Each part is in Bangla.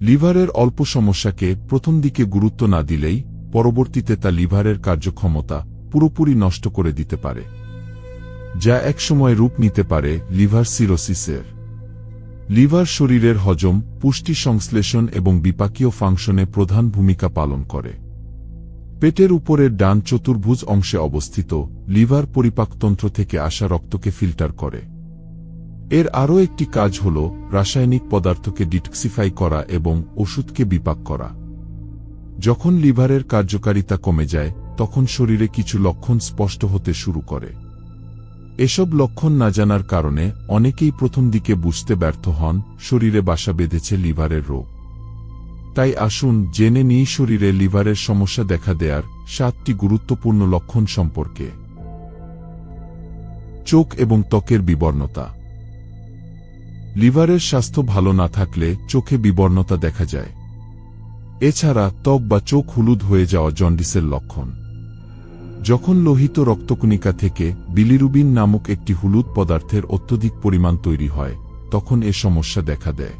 লিভারের অল্প সমস্যাকে প্রথম দিকে গুরুত্ব না দিলেই পরবর্তীতে তা লিভারের কার্যক্ষমতা পুরোপুরি নষ্ট করে দিতে পারে, যা একসময় রূপ নিতে পারে লিভার সিরোসিসের। লিভার শরীরের হজম, পুষ্টি সংশ্লেষণ এবং বিপাকীয় ফাংশনে প্রধান ভূমিকা পালন করে। পেটের উপরের ডান চতুর্ভুজ অংশে অবস্থিত লিভার পরিপাকতন্ত্র থেকে আসা রক্তকে ফিল্টার করে। এর আরও একটি কাজ হল রাসায়নিক পদার্থকে ডিটক্সিফাই করা এবং ওষুধকে বিপাক করা। যখন লিভারের কার্যকারিতা কমে যায়, তখন শরীরে কিছু লক্ষণ স্পষ্ট হতে শুরু করে। এসব লক্ষণ না জানার কারণে অনেকেই প্রথম দিকে বুঝতে ব্যর্থ হন, শরীরে বাসা বেঁধেছে লিভারের রোগ। তাই আসুন জেনে নিই শরীরে লিভারের সমস্যা দেখা দেয়ার সাতটি গুরুত্বপূর্ণ লক্ষণ সম্পর্কে। চোখ এবং ত্বকের বিবর্ণতা। লিভারের স্বাস্থ্য ভালো না থাকলে চোখে বিবর্ণতা দেখা যায়। এছাড়া ত্বক বা চোখ হলুদ হয়ে যাওয়া জন্ডিসের লক্ষণ। যখন লোহিত রক্তকণিকা থেকে বিলিরুবিন নামক একটি হলুদ পদার্থের অত্যধিক পরিমাণ তৈরি হয়, তখন এ সমস্যা দেখা দেয়।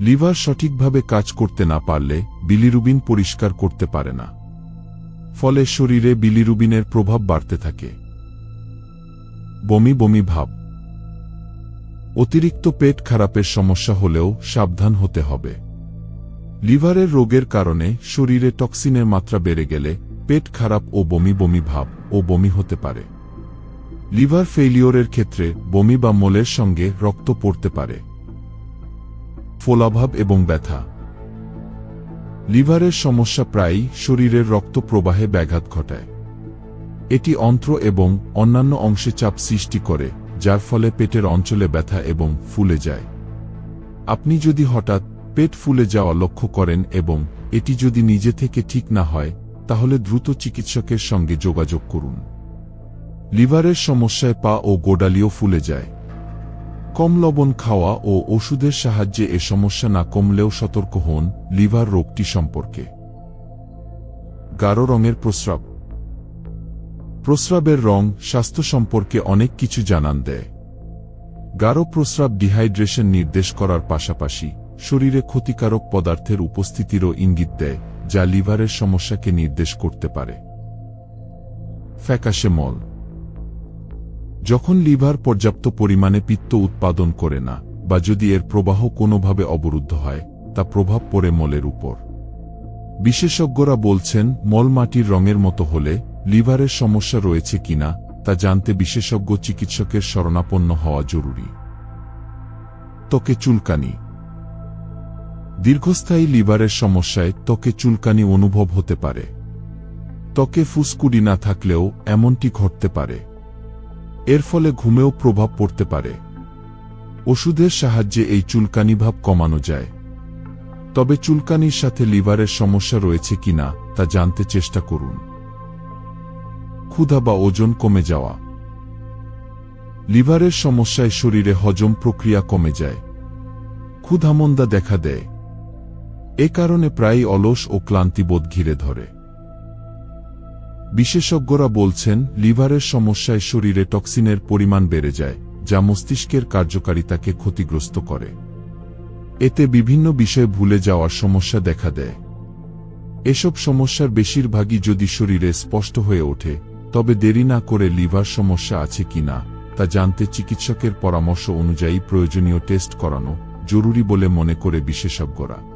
লিভার সঠিকভাবে কাজ করতে না পারলে বিলিরুবিন পরিষ্কার করতে পারে না। ফলে শরীরে বিলিরুবিনের প্রভাব বাড়তে থাকে। বমি বমি ভাব। অতিরিক্ত পেট খারাপের সমস্যা হলেও সাবধান হতে হবে। লিভারের রোগের কারণে শরীরে টক্সিনের মাত্রা বেড়ে গেলে পেট খারাপ ও বমি বমি ভাব ও বমি হতে পারে। লিভার ফেইলিওরের ক্ষেত্রে বমি বা মোলের সঙ্গে রক্ত পড়তে পারে। ফোলাভাব এবং ব্যথা। লিভারের সমস্যা প্রায়ই শরীরের রক্ত প্রবাহে ব্যাঘাত ঘটায়। এটি অন্ত্র এবং অন্যান্য অংশে চাপ সৃষ্টি করে। যার ফলে পেটের অঞ্চলে ব্যথা এবং ফুলে যায়। আপনি যদি হঠাৎ পেট ফুলে যাওয়া লক্ষ্য করেন এবং এটি যদি নিজে থেকে ঠিক না হয়, তাহলে দ্রুত চিকিৎসকের সঙ্গে যোগাযোগ করুন। লিভারের সমস্যায় পা ও গোডালিও ফুলে যায়। কম লবণ খাওয়া ও ওষুধের সাহায্যে এ সমস্যা না কমলেও সতর্ক হন লিভার রোগটি সম্পর্কে। গাঢ় রঙের প্রস্রাব। প্রস্রাবের রং স্বাস্থ্য সম্পর্কে অনেক কিছু জানান দেয়। গাঢ় প্রস্রাব ডিহাইড্রেশন নির্দেশ করার পাশাপাশি শরীরে ক্ষতিকারক পদার্থের উপস্থিতিরও ইঙ্গিত দেয়, যা লিভারের সমস্যাকে নির্দেশ করতে পারে। ফ্যাকাশে মল। যখন লিভার পর্যাপ্ত পরিমাণে পিত্ত উৎপাদন করে না বা যদি এর প্রবাহ কোনোভাবে অবরুদ্ধ হয়, তা প্রভাব পড়ে মলের উপর। বিশেষজ্ঞরা বলছেন, মল মাটির রঙের মতো হলে লিভারের সমস্যা রয়েছে কিনা তা জানতে বিশেষজ্ঞ চিকিৎসকের শরণাপন্ন হওয়া জরুরি। ত্বকে চুলকানি। দীর্ঘস্থায়ী লিভারের সমস্যায় ত্বকে চুলকানি অনুভব হতে পারে। ত্বকে ফুসকুডি না থাকলেও এমনটি ঘটতে পারে। এর ফলে ঘুমেও প্রভাব পড়তে পারে। ওষুধের সাহায্যে এই চুলকানি ভাব কমানো যায়। তবে চুলকানির সাথে লিভারের সমস্যা রয়েছে কিনা তা জানতে চেষ্টা করুন। ক্ষুধা বা ওজন কমে যাওয়া। লিভারের সমস্যায় শরীরে হজম প্রক্রিয়া কমে যায়। ক্ষুধামন্দা দেখা দেয়। এ কারণে প্রায়ই অলস ও ক্লান্তিবোধ ঘিরে ধরে। বিশেষজ্ঞরা বলছেন, লিভারের সমস্যায় শরীরে টক্সিনের পরিমাণ বেড়ে যায়, যা মস্তিষ্কের কার্যকারিতাকে ক্ষতিগ্রস্ত করে। এতে বিভিন্ন বিষয় ভুলে যাওয়ার সমস্যা দেখা দেয়। এসব সমস্যার বেশিরভাগই যদি শরীরে স্পষ্ট হয়ে ওঠে তবে দেরি না করে লিভার সমস্যা আছে কিনা তা জানতে চিকিৎসকের পরামর্শ অনুযায়ী প্রয়োজনীয় টেস্ট করানো জরুরি বলে মনে করে বিশেষজ্ঞরা।